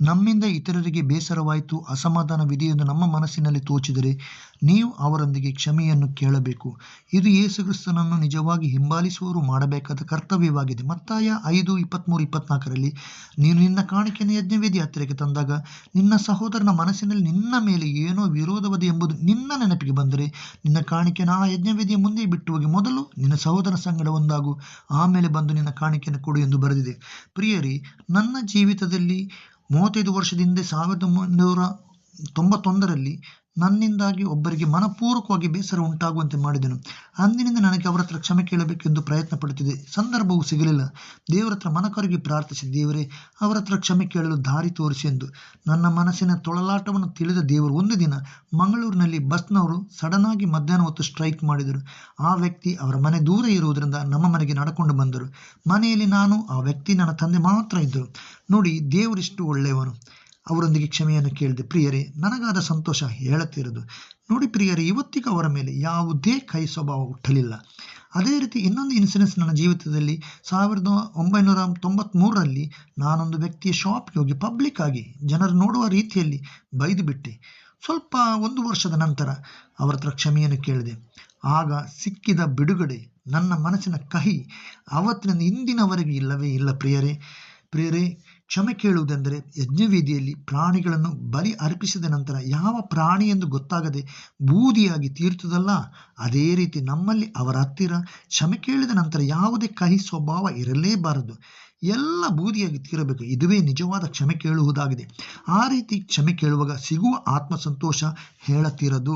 ನಮ್ಮಿಂದ ಇತರರಿಗೆ ಬೇಸರವಾಯಿತು, ಅಸಮಾಧಾನವಿದೆ ಎಂದು ನಮ್ಮ ಮನಸ್ಸಿನಲ್ಲಿ ತೋಚಿದರೆ ನೀವು ಅವರೊಂದಿಗೆ ಕ್ಷಮೆಯನ್ನು ಕೇಳಬೇಕು. ಇದು ಯೇಸುಕ್ರಿಸ್ತನನ್ನು ನಿಜವಾಗಿ ಹಿಂಬಾಲಿಸುವವರು ಮಾಡಬೇಕಾದ ಕರ್ತವ್ಯವಾಗಿದೆ. ಮತ್ತಾಯ ಐದು ಇಪ್ಪತ್ತ್ಮೂರು ಇಪ್ಪತ್ನಾಲ್ಕರಲ್ಲಿ, ನೀನು ನಿನ್ನ ಕಾಣಿಕೆಯನ್ನು ಯಜ್ಞವೇದಿ ಹತ್ತಿರಕ್ಕೆ ತಂದಾಗ ನಿನ್ನ ಸಹೋದರನ ಮನಸ್ಸಿನಲ್ಲಿ ನಿನ್ನ ಮೇಲೆ ಏನೋ ವಿರೋಧವದೆ ಎಂಬುದು ನಿನ್ನ ನೆನಪಿಗೆ ಬಂದರೆ ನಿನ್ನ ಕಾಣಿಕೆಯನ್ನು ಆ ಯಜ್ಞವೇದಿಯ ಮುಂದೆ ಬಿಟ್ಟು ಹೋಗಿ ಮೊದಲು ನಿನ್ನ ಸಹೋದರ ಸಂಗಡ ಒಂದಾಗು ಆಮೇಲೆ ಬಂದು ನಿನ್ನ ಕಾಣಿಕೆಯನ್ನು ಕೊಡು ಎಂದು ಬರೆದಿದೆ. ಪ್ರಿಯರಿ, ನನ್ನ ಜೀವಿತದಲ್ಲಿ ಮೂವತ್ತೈದು ವರ್ಷದ ಹಿಂದೆ ಸಾವಿರದ ಒಂಬೈನೂರ ತೊಂಬತ್ತೊಂದರಲ್ಲಿ ನನ್ನಿಂದಾಗಿ ಒಬ್ಬರಿಗೆ ಮನಪೂರ್ವಕವಾಗಿ ಬೇಸರ ಉಂಟಾಗುವಂತೆ ಮಾಡಿದನು. ಅಂದಿನಿಂದ ನನಗೆ ಅವರ ಹತ್ರ ಕ್ಷಮೆ ಕೇಳಬೇಕೆಂದು ಪ್ರಯತ್ನ ಪಡುತ್ತಿದೆ ಸಂದರ್ಭವು ಸಿಗಲಿಲ್ಲ. ದೇವರ ಹತ್ರ ಮನಕರಗಿ ಪ್ರಾರ್ಥಿಸಿ, ದೇವರೇ, ಅವರ ಹತ್ರ ಕ್ಷಮೆ ಕೇಳಲು ದಾರಿ ತೋರಿಸಿ ಎಂದು. ನನ್ನ ಮನಸ್ಸಿನ ತೊಳಲಾಟವನ್ನು ತಿಳಿದ ದೇವರು ಒಂದು ದಿನ ಮಂಗಳೂರಿನಲ್ಲಿ ಬಸ್ನವರು ಸಡನ್ ಆಗಿ ಮಧ್ಯಾಹ್ನ ಹೊತ್ತು ಸ್ಟ್ರೈಕ್ ಮಾಡಿದರು. ಆ ವ್ಯಕ್ತಿ ಅವರ ಮನೆ ದೂರ ಇರುವುದರಿಂದ ನಮ್ಮ ಮನೆಗೆ ನಡ್ಕೊಂಡು ಬಂದರು. ಮನೆಯಲ್ಲಿ ನಾನು, ಆ ವ್ಯಕ್ತಿ ನನ್ನ ತಂದೆ ಮಾತ್ರ ಇದ್ದರು. ನೋಡಿ ದೇವರಿಷ್ಟು ಒಳ್ಳೆಯವನು ಅವರೊಂದಿಗೆ ಕ್ಷಮೆಯನ್ನು ಕೇಳಿದೆ. ಪ್ರಿಯರೇ, ನನಗಾದ ಸಂತೋಷ ಹೇಳುತ್ತಿರೋದು ನೋಡಿ ಪ್ರಿಯರೇ, ಇವತ್ತಿಗೂ ಅವರ ಮೇಲೆ ಯಾವುದೇ ಕೈ ಸ್ವಭಾವ ಹುಟ್ಟಲಿಲ್ಲ. ಅದೇ ರೀತಿ ಇನ್ನೊಂದು ಇನ್ಸಿಡೆನ್ಸ್ ನನ್ನ ಜೀವಿತದಲ್ಲಿ. ಸಾವಿರದ ಒಂಬೈನೂರ ತೊಂಬತ್ತ್ಮೂರರಲ್ಲಿ ನಾನೊಂದು ವ್ಯಕ್ತಿಯ ಶಾಪ್ಗೆ ಹೋಗಿ ಪಬ್ಲಿಕ್ ಆಗಿ ಜನರು ನೋಡುವ ರೀತಿಯಲ್ಲಿ ಬೈದು ಬಿಟ್ಟೆ. ಸ್ವಲ್ಪ ಒಂದು ವರ್ಷದ ನಂತರ ಅವರ ಹತ್ರ ಕ್ಷಮೆಯನ್ನು ಕೇಳಿದೆ. ಆಗ ಸಿಕ್ಕಿದ ಬಿಡುಗಡೆ ನನ್ನ ಮನಸ್ಸಿನ ಕಹಿ ಆವತ್ತಿನಿಂದ ಇಂದಿನವರೆಗೆ ಇಲ್ಲವೇ ಇಲ್ಲ ಪ್ರಿಯರೇ. ಪ್ರಿಯರೇ ಕ್ಷಮೆ ಕೇಳುವುದೆಂದರೆ ಯಜ್ಞವೇದಿಯಲ್ಲಿ ಪ್ರಾಣಿಗಳನ್ನು ಬಲಿ ಅರ್ಪಿಸಿದ ನಂತರ ಯಾವ ಪ್ರಾಣಿ ಎಂದು ಗೊತ್ತಾಗದೆ ಬೂದಿಯಾಗಿ ತೀರ್ತದಲ್ಲ, ಅದೇ ರೀತಿ ನಮ್ಮಲ್ಲಿ ಅವರ ಹತ್ತಿರ ಕ್ಷಮೆ ಕೇಳಿದ ನಂತರ ಯಾವುದೇ ಕಹಿ ಸ್ವಭಾವ ಇರಲೇಬಾರದು. ಎಲ್ಲ ಬೂದಿಯಾಗಿ ತೀರಬೇಕು, ಇದುವೇ ನಿಜವಾದ ಕ್ಷಮೆ ಕೇಳುವುದಾಗಿದೆ. ಆ ರೀತಿ ಕ್ಷಮೆ ಕೇಳುವಾಗ ಸಿಗುವ ಆತ್ಮಸಂತೋಷ ಹೇಳತಿರದು.